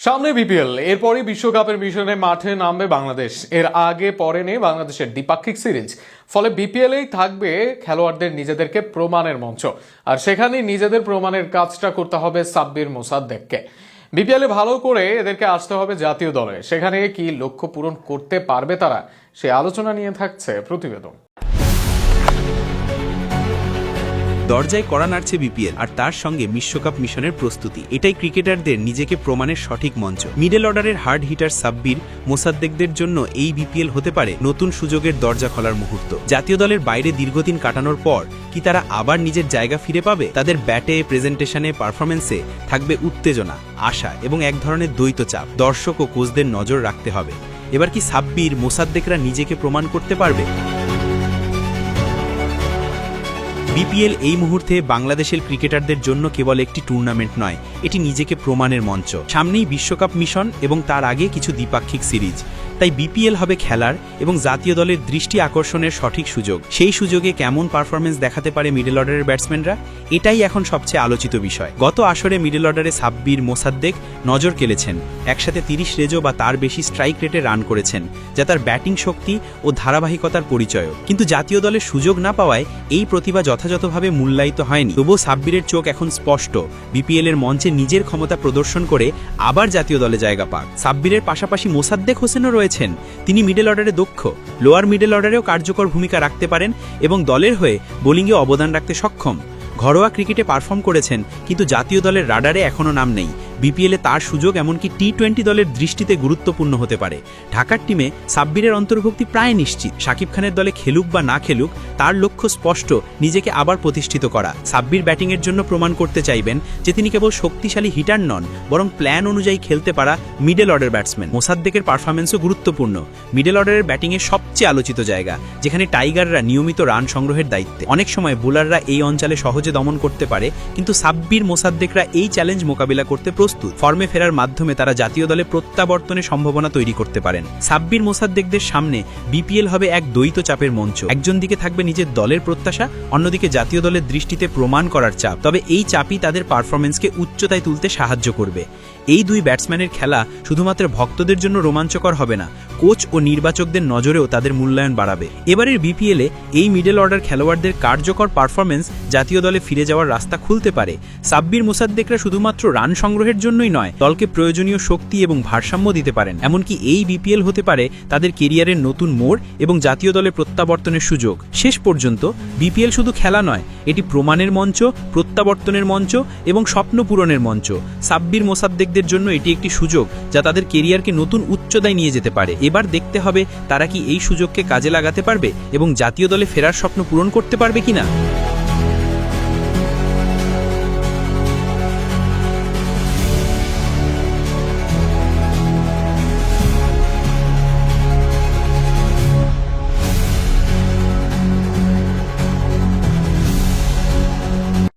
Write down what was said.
সামনে বিপিএল, এরপরই বিশ্বকাপের মিশনে মাঠে নামবে বাংলাদেশ। এর আগে পরে নেই বাংলাদেশের দ্বিপাক্ষিক সিরিজ। ফলে বিপিএলেই থাকবে খেলোয়াড়দের নিজেদেরকে প্রমাণের মঞ্চ। আর সেখানেই নিজেদের প্রমাণের কাজটা করতে হবে সাব্বির মোসাদ্দেককে। বিপিএলে ভালো করে এদেরকে আসতে হবে জাতীয় দলে। সেখানে কি লক্ষ্য পূরণ করতে পারবে তারা, সে আলোচনা নিয়ে থাকছে প্রতিবেদন। দরজায় কড়া নাড়ছে বিপিএল আর তার সঙ্গে বিশ্বকাপ মিশনের প্রস্তুতি। এটাই ক্রিকেটারদের নিজেকে প্রমাণের সঠিক মঞ্চ। মিডল অর্ডারের হার্ড হিটার সাব্বির মোসাদ্দেকদের জন্য এই বিপিএল হতে পারে নতুন সুযোগের দরজা খোলার মুহূর্ত। জাতীয় দলের বাইরে দীর্ঘদিন কাটানোর পর কি তারা আবার নিজের জায়গা ফিরে পাবে? তাদের ব্যাটে, প্রেজেন্টেশনে পারফরমেন্সে থাকবে উত্তেজনা, আশা এবং এক ধরনের দ্বৈত চাপ। দর্শক ও কোচদের নজর রাখতে হবে। এবার কি সাব্বির, মোসাদ্দেকরা নিজেকে প্রমাণ করতে পারবে? বিপিএল এই মুহূর্তে বাংলাদেশের ক্রিকেটারদের জন্য কেবল একটি টুর্নামেন্ট নয়, এটি নিজেকে প্রমাণের মঞ্চ। সামনেই বিশ্বকাপ মিশন এবং তার আগে কিছু দ্বিপাক্ষিক সিরিজ। তাই বিপিএল হবে খেলার এবং জাতীয় দলের দৃষ্টি আকর্ষণের সঠিক সুযোগ। সেই সুযোগে কেমন পারফরমেন্স দেখাতে পারে মিডল অর্ডারের ব্যাটসম্যানরা এটাই এখন সবচেয়ে আলোচিত বিষয়। গত আসরে মিডল অর্ডারে সাব্বির মোসাদ্দেক নজর কেলেছেন একসাথে তিরিশ রেজো বা তার বেশি স্ট্রাইক রেটে রান করেছেন, যা তার ব্যাটিং শক্তি ও ধারাবাহিকতার পরিচয় কিন্তু জাতীয় দলের সুযোগ না পাওয়ায় এই প্রতিভা যথাযথভাবে মূল্যায়িত হয়নি। তবুও সাব্বিরের চোখ এখন স্পষ্ট। বিপিএল এর মঞ্চে নিজের ক্ষমতা প্রদর্শন করে আবার জাতীয় দলে জায়গা পাক। সাব্বিরের পাশাপাশি মোসাদ্দেক হোসেনও রয়েছেন তিনি মিডল অর্ডারে দক্ষ, লোয়ার মিডল অর্ডারেও কার্যকর ভূমিকা রাখতে পারেন এবং দলের হয়ে বোলিংয়ে অবদান রাখতে সক্ষম। ঘরোয়া ক্রিকেটে পারফর্ম করেছেন, কিন্তু জাতীয় দলের রাডারে এখনও নাম নেই। বিপিএলে তার সুযোগ এমনকি টি টোয়েন্টি দলের দৃষ্টিতে গুরুত্বপূর্ণ হতে পারে। ঢাকার টিমে সাব্বিরের অন্তর্ভুক্তি প্রায় নিশ্চিত। শাকিব খানের দলে খেলুক বা না খেলুক, তার লক্ষ্য স্পষ্ট, নিজেকে আবার প্রতিষ্ঠিত করা। সাব্বির ব্যাটিংয়ের জন্য প্রমাণ করতে চাইবেন যে তিনি কেবল শক্তিশালী হিটার নন, বরং প্ল্যান অনুযায়ী খেলতে পারা মিডল অর্ডার ব্যাটসম্যান। মোসাদ্দেকের পারফরমেন্সও গুরুত্বপূর্ণ। মিডল অর্ডারের ব্যাটিংয়ের সবচেয়ে আলোচিত জায়গা, যেখানে টাইগাররা নিয়মিত রান সংগ্রহের দায়িত্বে। অনেক সময় বোলাররা এই অঞ্চলে সহজে দমন করতে পারে, কিন্তু সাব্বির, মোসাদ্দেকরা এই চ্যালেঞ্জ মোকাবিলা করতে ফর্মে ফেরার মাধ্যমে তারা জাতীয় দলে প্রত্যাবর্তনের সম্ভাবনা তৈরি করতে পারেন। সাব্বির মোসাদ্দেকদের সামনে বিপিএল হবে এক দ্বৈত চাপের মঞ্চ। একজন দিকে থাকবে নিজের দলের প্রত্যাশা, অন্যদিকে জাতীয় দলের দৃষ্টিতে প্রমাণ করার চাপ। তবে এই চাপই তাদের পারফরমেন্সকে উচ্চতায় তুলতে সাহায্য করবে। এই দুই ব্যাটসম্যানের খেলা শুধুমাত্র ভক্তদের জন্য রোমাঞ্চকর হবে না কোচ ও নির্বাচকদের নজরেও তাদের মূল্যায়ন বাড়াবে। এবারের বিপিএলে এই মিডল অর্ডার খেলোয়াড়দের কার্যকর পারফরমেন্স জাতীয় দলে ফিরে যাওয়ার রাস্তা খুলতে পারে। সাব্বির মোসাদ্দেকরা শুধুমাত্র রান সংগ্রহের জন্যই নয়, দলকে প্রয়োজনীয় শক্তি এবং ভারসাম্য দিতে পারেন। এমনকি এই বিপিএল হতে পারে তাদের কেরিয়ারের নতুন মোড় এবং জাতীয় দলে প্রত্যাবর্তনের সুযোগ। শেষ পর্যন্ত বিপিএল শুধু খেলা নয়, এটি প্রমাণের মঞ্চ, প্রত্যাবর্তনের মঞ্চ এবং স্বপ্ন পূরণের মঞ্চ। সাব্বির মোসাদ্দেকদের জন্য এটি একটি সুযোগ যা তাদের কেরিয়ারকে নতুন উচ্চতায় নিয়ে যেতে পারে। এবার দেখতে হবে তারা কি এই সুযোগকে কাজে লাগাতে পারবে এবং জাতীয় দলে ফেরার স্বপ্ন পূরণ করতে পারবে কিনা।